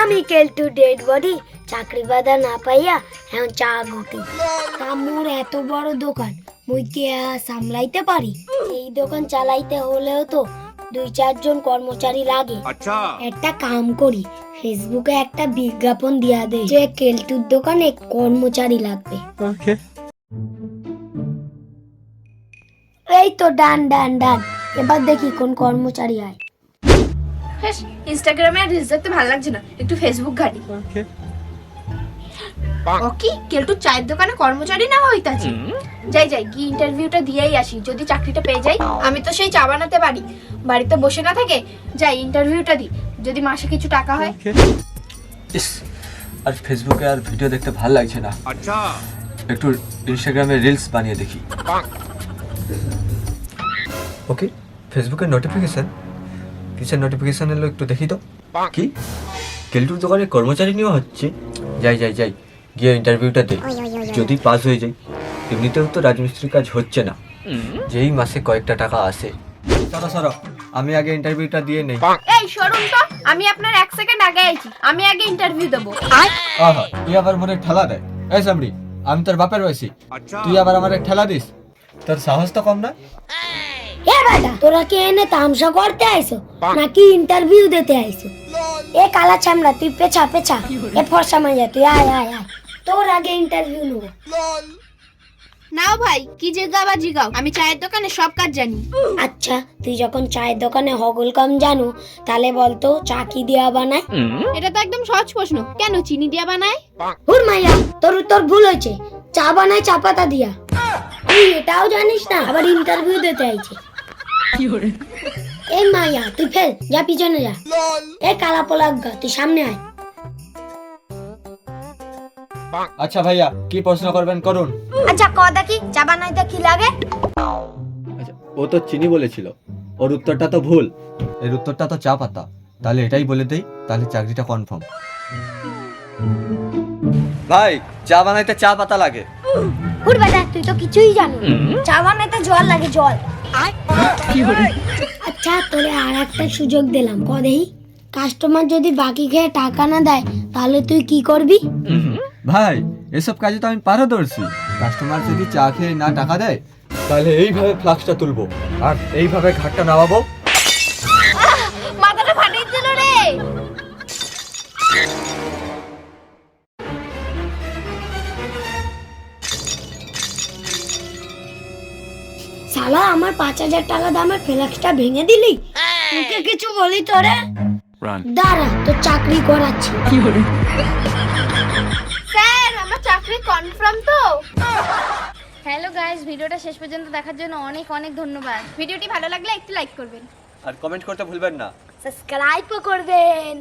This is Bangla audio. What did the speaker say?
আমি কেলটু ডেড বডি চাকরি বাদা না পাইয়া হ্যাঁ চা গুটি তা মোর এত বড় দোকান মুই কে সামলাইতে পারি? এই দোকান চালাইতে হলেও তো দুই চারজন কর্মচারী লাগে। আচ্ছা। একটা কাম করি ফেসবুকে একটা বিজ্ঞাপন দিয়া দে যে কেলটুর দোকানে কর্মচারী লাগবে। এই তো ডান ডান ডান। এবার দেখি কোন কর্মচারী হয় বেশ ইনস্টাগ্রামে রিলস দেখতে ভালো লাগছে না। একটু ফেসবুক ঘাটি। ওকে ওকি কেলটু চায়ের দোকানে কর্মচারী না হইতাছে। যাই যাই গিয়ে ইন্টারভিউটা দিয়েই আসি। যদি চাকরিটা পেয়ে যাই আমি তো সেই চা বানাতে পারি। বাড়িতে বসে না থাকে যাই ইন্টারভিউটা দি যদি মাসে কিছু টাকা হয়। ইস আর ফেসবুকে আর ভিডিও দেখতে ভালো লাগছে না। আচ্ছা। একটু ইনস্টাগ্রামে রিলস বানিয়ে দেখি। ওকে ফেসবুকের নোটিফিকেশন কিসের নোটিফিকেশন এলো একটু দেখি তো। কি? কেলটুর দোকানে কর্মচারী নিয়ে হচ্ছে? যাই যাই যাই গিয়ে ইন্টারভিউটা দে যদি পাস হয়ে যাই এমনিতেও তো রাজমিস্ত্রির কাজ হচ্ছে না। যেই মাসে কয়েকটা টাকা আসে। সর সরো আমি আগে ইন্টারভিউটা দিয়ে নেই। এই সরুন তো আমি আপনার এক সেকেন্ড আগে আইছি। আমি আগে ইন্টারভিউ দেবো। আহা তুই আবার মনে ঠেলা দে। এই সামড়ি আমি তোর বাপের বয়সী তুই আবার আমার ঠেলা দিস। তোর সাহস তো কম না? এ বেটা তোরা কি এনে তামসা করতে আইছো? নাকি ইন্টারভিউ দিতে আইছো? এ কালা চামড়া তুই পেছা পেছা। এ ফর্সা মাইয়া তুই আয় আয় আয়। তোর আগে ইন্টারভিউ নেব। নাও ভাই কি জিগাও আমি চায়ের দোকানে সব কাজ জানি। আচ্ছা তুই যখন চায়ের দোকানে হগল কম জানো তাহলে বলতো চা কি দিয়া বানায়? এটা তো একদম সহজ প্রশ্ন। কেন চিনি দিয়া বানায়? হুর মাইয়া তোর উত্তর ভুল হয়েছে। চা বানায় চা পাতা দিয়া। তুই এটাও জানিস না আবার ইন্টারভিউ দিতে আইছে। এই মাইয়া তুই ফেল যা পিছনে যা। এ কালা পোলাগা তুই সামনে আয়। আচ্ছা ভাইয়া কি প্রশ্ন করবেন করুন। আচ্ছা কি চা বানাইতে কি লাগে? আচ্ছা ও তো চিনি বলেছিল ওর উত্তরটা তো ভুল। এর উত্তরটা তো চা পাতা তাহলে এটাই বলে দেই তাহলে চাকরিটা কনফার্ম ভাই চা বানাইতে চা পাতা লাগে। হুর বেটা তুই তো কিছুই জানো চা বানাইতে জল লাগে জল। আচ্ছা তোরে আর একটা সুযোগ দিলাম কদেই কাস্টমার যদি বাকি খেয়ে টাকা না দেয় তাহলে তুই কি করবি? ভাই এসব কাজে তো আমি পারদর্শী কাস্টমার যদি চা খেয়ে না টাকা দেয় তাহলে এইভাবে ফ্লাক্সটা তুলবো। আর এইভাবে ঘাটটা নামাবো। শালা আমার পাঁচ হাজার টাকা দামের ফ্লেক্সটা ভেঙে দিলি? তোকে কিছু বলি তোরে? দাঁড়া তোর চাকরি করাচ্ছি। স্যার আমার চাকরি কনফার্ম তো। হ্যালো গাইস ভিডিওটা শেষ পর্যন্ত দেখার জন্য অনেক অনেক ধন্যবাদ। ভিডিওটি ভালো লাগলে একটু লাইক করবেন। আর কমেন্ট করতে ভুলবেন না। সাবস্ক্রাইব করবেন।